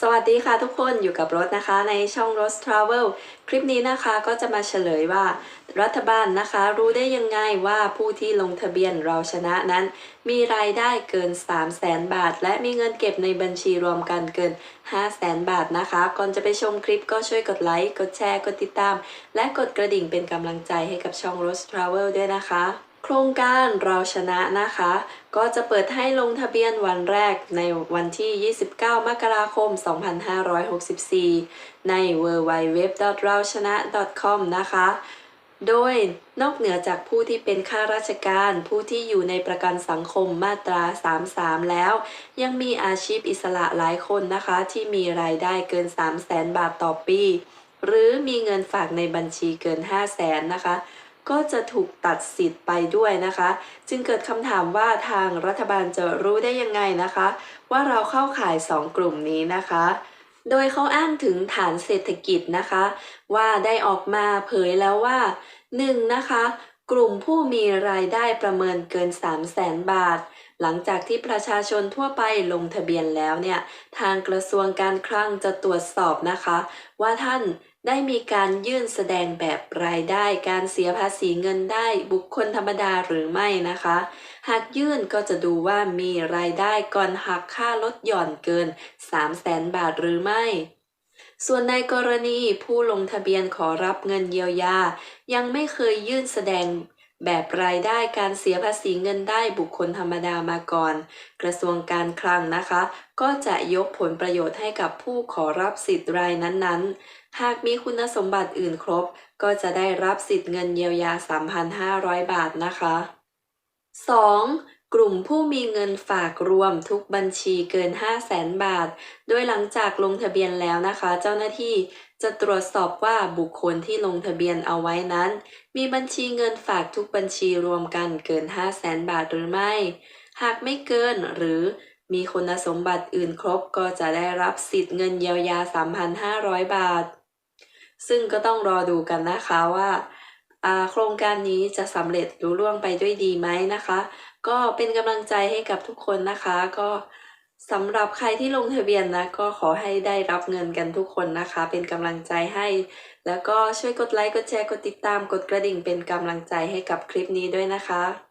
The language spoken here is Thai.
สวัสดีค่ะทุกคนอยู่กับรถนะคะในช่อง Rose Travel คลิปนี้นะคะก็จะมาเฉลยว่า รัฐบาลนะคะรู้ได้ยังไงว่าผู้ที่ลงทะเบียนเราชนะนั้น มีรายได้เกิน 3 0 0แสนบาท และมีเงินเก็บในบัญชีรวมกันเกิน 5 0 0แสนบาทนะคะ ก่อนจะไปชมคลิปก็ช่วยกดไลค์ กดแชร์ กดติดตาม และกดกระดิ่งเป็นกำลังใจให้กับช่อง Rose Travel ด้วยนะคะ โครงการเราชนะนะคะ ก็จะเปิดให้ลงทะเบียนวันแรกในวันที่ 29 มกราคม 2564 ใน w w w r a o c h a n a c o m นะคะ โดยนอกเหนือจากผู้ที่เป็นข้าราชการ ผู้ที่อยู่ในประกันสังคมมาตรา 33 แล้ว ยังมีอาชีพอิสระหลายคนนะคะ ที่มีรายได้เกิน 3 0 0แสนบาทต่อปี หรือมีเงินฝากในบัญชีเกิน 5 0 0แสนนะคะ ก็จะถูกตัดสิทธิ์ไปด้วยนะคะ จึงเกิดคำถามว่าทางรัฐบาลจะรู้ได้ยังไงนะคะ ว่าเราเข้าข่าย 2 กลุ่มนี้นะคะ โดยเขาอ้างถึงฐานเศรษฐกิจนะคะ ว่าได้ออกมาเผยแล้วว่า 1. นะคะ กลุ่มผู้มีรายได้ประเมินเกิน 3 0 0แสนบาท หลังจากที่ประชาชนทั่วไปลงทะเบียนแล้วเนี่ยทางกระทรวงการคลังจะตรวจสอบนะคะ ว่าท่านได้มีการยื่นแสดงแบบรายได้การเสียภาษีเงินได้บุคคลธรรมดาหรือไม่นะคะ หากยื่นก็จะดูว่ามีรายได้ก่อนหักค่าลดหย่อนเกิน 3 0 0แสนบาทหรือไม่ ส่วนในกรณีผู้ลงทะเบียนขอรับเงินเยียวยา ยังไม่เคยยื่นแสดง แบบรายได้การเสียภาษีเงินได้บุคคลธรรมดามาก่อน กระทรวงการคลังนะคะ ก็จะยกผลประโยชน์ให้กับผู้ขอรับสิทธิ์รายนั้นๆ หากมีคุณสมบัติอื่นครบ ก็จะได้รับสิทธิ์เงินเยียวยา 3,500 บาทนะคะ 2. กลุ่มผู้มีเงินฝากรวมทุกบัญชีเกิน 5 0 0แสนบาท โดยหลังจากลงทะเบียนแล้วนะคะ เจ้าหน้าที่จะตรวจสอบว่าบุคคลที่ลงทะเบียนเอาไว้นั้น มีบัญชีเงินฝากทุกบัญชีรวมกันเกิน 5 0 0แสนบาทหรือไม่ หากไม่เกินหรือมีคุณสมบัติอื่นครบก็จะได้รับสิทธิ์เงินเยียวยา 3,500 บาท ซึ่งก็ต้องรอดูกันนะคะว่าอ่า โครงการนี้จะสำเร็จรุ่ล่วงไปด้วยดีไหมนะคะ ก็เป็นกำลังใจให้กับทุกคนนะคะ ก็สำหรับใครที่ลงทะเบียนนะก็ขอให้ได้รับเงินกันทุกคนนะคะ เป็นกำลังใจให้ แล้วก็ช่วยกดไลค์กดแชร์กดติดตามกดกระดิ่งเป็นกำลังใจให้กับคลิปนี้ด้วยนะคะ